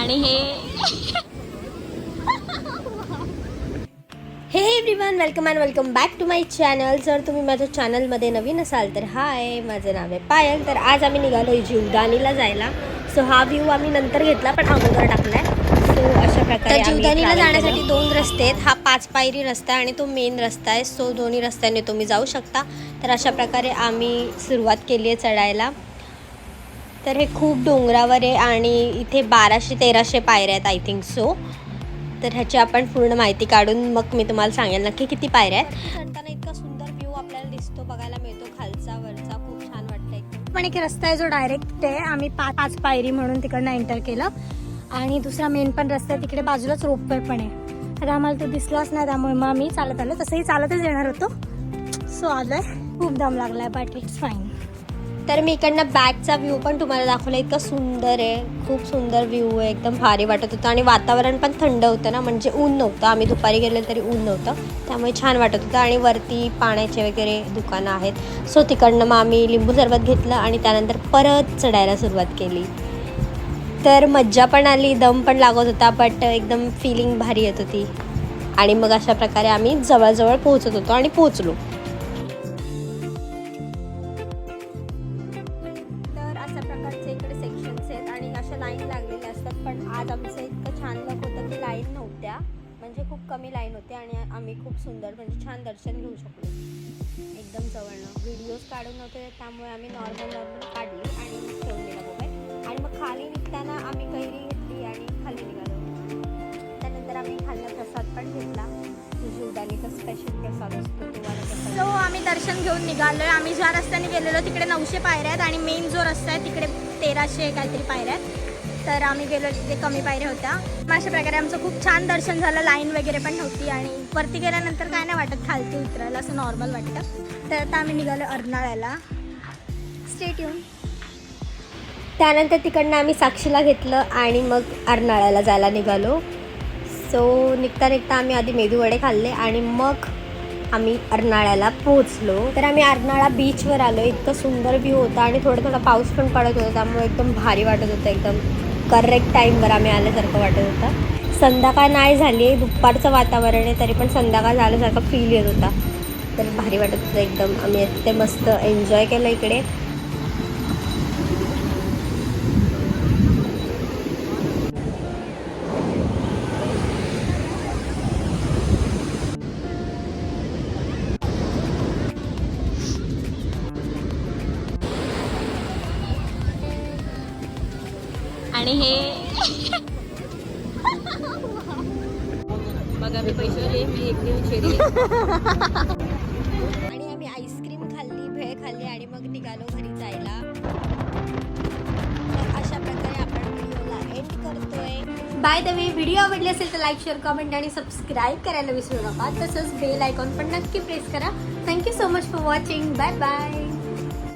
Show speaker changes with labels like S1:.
S1: आणि हे हे everyone welcome and welcome back to my channel जर तुम्ही माझ्या चॅनलमध्ये नवीन असाल तर हाय माझं नाव आहे पायल. तर आज आम्ही निघालो जीवदानीला जायला. सो हा व्ह्यू आम्ही नंतर घेतला पण अगोदर टाकलाय. सो अशा प्रकारे
S2: तर
S1: जीवदानीला जाण्यासाठी दोन रस्ते आहेत. हा पाच पायरी रस्ता आहे आणि तो मेन रस्ता आहे. सो दोन्ही रस्त्याने तुम्ही जाऊ शकता. तर अशा प्रकारे आम्ही सुरुवात केली आहे चढायला. तर हे खूप डोंगरावर आहे आणि इथे बाराशे तेराशे पायऱ्या आहेत आय थिंक सो तर ह्याची आपण पूर्ण माहिती काढून मग मी तुम्हाला सांगेल नक्की किती पायऱ्या आहेत. चढताना इतका सुंदर व्ह्यू आपल्याला दिसतो बघायला मिळतो खालचा वरचा खूप छान वाटतं
S2: पण एक रस्ता आहे जो डायरेक्ट आहे आम्ही पाच पाच पायरी म्हणून तिकडनं एंटर केलं. आणि दुसरा मेन पण रस्ता आहे तिकडे बाजूलाच रोपवे पण आहे. आता आम्हाला तो दिसलाच नाही त्यामुळे मग आम्ही चालत आलो. तसंही चालतच येणार होतो. सो आलोय. खूप दम लागलाय बट इट्स फाईन
S1: तर मी इकडनं बॅकचा व्ह्यू पण तुम्हाला दाखवला. इतका सुंदर आहे. खूप सुंदर व्ह्यू आहे. एकदम भारी वाटत होतं. आणि वातावरण पण थंड होतं ना. म्हणजे ऊन नव्हतं. आम्ही दुपारी गेले तरी ऊन नव्हतं. त्यामुळे छान वाटत होतं. आणि वरती पाण्याचे वगैरे दुकानं आहेत. सो तिकडनं मग आम्ही लिंबू सरबत घेतलं आणि त्यानंतर परत चढायला सुरुवात केली. तर मज्जा पण आली. दम पण लागत होता बट एकदम फिलिंग भारी येत होती. आणि मग अशा प्रकारे आम्ही जवळजवळ पोहोचत होतो आणि पोहोचलो. लाईन लागलेल्या असतात पण आज आमचं इतकं छान लक होतं की लाईन नव्हत्या. म्हणजे खूप कमी लाईन होते आणि आम्ही खूप सुंदर म्हणजे छान दर्शन घेऊ शकलो. एकदम जवळनं व्हिडिओज काढून नव्हते त्यामुळे आम्ही नॉर्मल नॉर्मल काढली आणि मग ठेवून दिला मोबाईल आणि मग खाली निघताना आम्ही कैरी घेतली आणि खाली निघालो. त्यानंतर आम्ही खाल्ला प्रसाद पण घेतला. जीवदानीचा स्पेशल प्रसाद असतो तो
S2: सो आम्ही दर्शन घेऊन निघालो आहे आम्ही ज्या रस्त्याने गेलेलो तिकडे नऊशे पायऱ्या आहेत आणि मेन जो रस्ता आहे तिकडे तेराशे काहीतरी पायऱ्या आहेत. तर आम्ही गेलो तिथे कमी पायऱ्या होत्या. मग अशा प्रकारे आमचं खूप छान दर्शन झालं. लाईन वगैरे पण नव्हती आणि वरती गेल्यानंतर काय नाही वाटत खालती उतरायला असं नॉर्मल वाटतं. तर आता आम्ही निघालो अर्नाळ्याला स्टेट येऊन
S1: त्यानंतर तिकडनं आम्ही साक्षीला घेतलं आणि मग अर्नाळ्याला जायला निघालो. सो निघता निघता आम्ही आधी मेदूवडे खाल्ले आणि मग आम्ही अर्नाळ्याला पोहोचलो. तर आम्ही अर्नाळा बीचवर आलो. इतकं सुंदर व्ह्यू होता आणि थोडा थोडा पाऊस पण पडत होता त्यामुळे एकदम भारी वाटत होतं एकदम. करेक्ट टाईमवर आम्ही आल्यासारखं वाटत होतं. संध्याकाळ नाही झाली आहे दुपारचं वातावरण आहे तरी पण संध्याकाळ झाल्यासारखं फील येत होता. तर भारी वाटत होतं एकदम. आम्ही ते मस्त एन्जॉय केलं इकडे.
S3: आणि हे बघा मी पैसे मी एकटी
S1: आणि आम्ही आईस्क्रीम खाल्ली भेळ खाल्ली आणि मग निघालो घरी जायला. अशा प्रकारे आपण व्हिडिओला एंड करतोय. बाय द वे व्हिडिओ आवडली असेल तर लाईक शेअर कमेंट आणि सबस्क्राईब करायला विसरू नका. तसंच बेल आयकॉन पण नक्की प्रेस करा. Thank you so much for watching bye bye